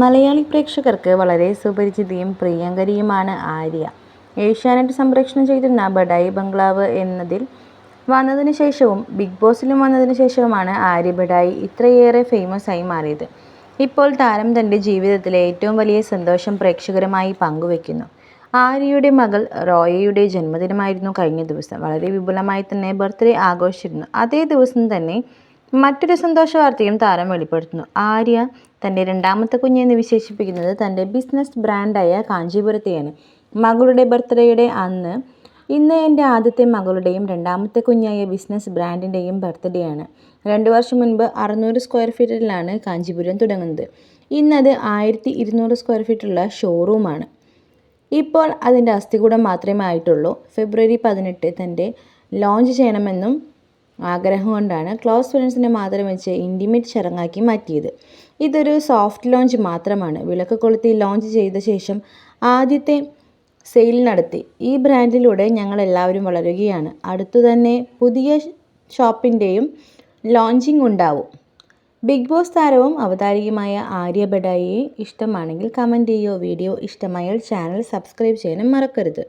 മലയാളി പ്രേക്ഷകർക്ക് വളരെ സുപരിചിതയും പ്രിയങ്കരിയുമാണ് ആര്യ. ഏഷ്യാനെറ്റ് സംപ്രേഷണം ചെയ്തിരുന്ന ബഡായി ബംഗ്ലാവ് എന്നതിൽ വന്നതിന് ശേഷവും ബിഗ് ബോസിലും വന്നതിന് ശേഷവുമാണ് ആര്യ ബഡായി ഇത്രയേറെ ഫേമസ് ആയി മാറിയത്. ഇപ്പോൾ താരം തന്റെ ജീവിതത്തിലെ ഏറ്റവും വലിയ സന്തോഷം പ്രേക്ഷകരുമായി പങ്കുവെക്കുന്നു. ആര്യയുടെ മകൾ റോയയുടെ ജന്മദിനമായിരുന്നു കഴിഞ്ഞ ദിവസം. വളരെ വിപുലമായി തന്നെ ബർത്ത്ഡേ ആഘോഷിച്ചിരുന്നു. അതേ ദിവസം തന്നെ മറ്റൊരു സന്തോഷ വാർത്തയും താരം വെളിപ്പെടുത്തുന്നു. ആര്യ തന്റെ രണ്ടാമത്തെ കുഞ്ഞ് എന്ന് വിശേഷിപ്പിക്കുന്നത് തന്റെ ബിസിനസ് ബ്രാൻഡായ കാഞ്ചീപുരത്തെയാണ്. മകളുടെ ബർത്ത്ഡേയുടെ അന്ന് ഇന്ന് എന്റെ ആദ്യത്തെ മകളുടെയും രണ്ടാമത്തെ കുഞ്ഞായ ബിസിനസ് ബ്രാൻഡിന്റെയും ബർത്ത്ഡേയാണ്. രണ്ട് വർഷം മുൻപ് അറുന്നൂറ് സ്ക്വയർ ഫീറ്റിലാണ് കാഞ്ചീപുരം തുടങ്ങുന്നത്. ഇന്നത് ആയിരത്തി ഇരുന്നൂറ് സ്ക്വയർ ഫീറ്റുള്ള ഷോറൂമാണ്. ഇപ്പോൾ അതിന്റെ അസ്ഥികൂടം മാത്രമേ ആയിട്ടുള്ളൂ. ഫെബ്രുവരി പതിനെട്ട് തന്റെ ലോഞ്ച് ചെയ്യണമെന്നും ആഗ്രഹം കൊണ്ടാണ് ക്ലോസ് ഫ്രണ്ട്സിനെ മാത്രം വെച്ച് ഇന്റിമേറ്റ് ചടങ്ങാക്കി മാറ്റിയത്. ഇതൊരു സോഫ്റ്റ് ലോഞ്ച് മാത്രമാണ്. വിളക്ക് കൊളുത്തി ലോഞ്ച് ചെയ്ത ശേഷം ആദ്യത്തെ സെയിൽ നടത്തി. ഈ ബ്രാൻഡിലൂടെ ഞങ്ങൾ എല്ലാവരും വളരുകയാണ്. അടുത്തു തന്നെ പുതിയ ഷോപ്പിന്റെയും ലോഞ്ചിങ് ഉണ്ടാവും. ബിഗ് ബോസ് താരവും അവതാരികമായ ആര്യ ബഡായിയെ ഇഷ്ടമാണെങ്കിൽ കമന്റ് ചെയ്യോ വീഡിയോ ഇഷ്ടമായാൽ ചാനൽ സബ്സ്ക്രൈബ് ചെയ്യാനും മറക്കരുത്.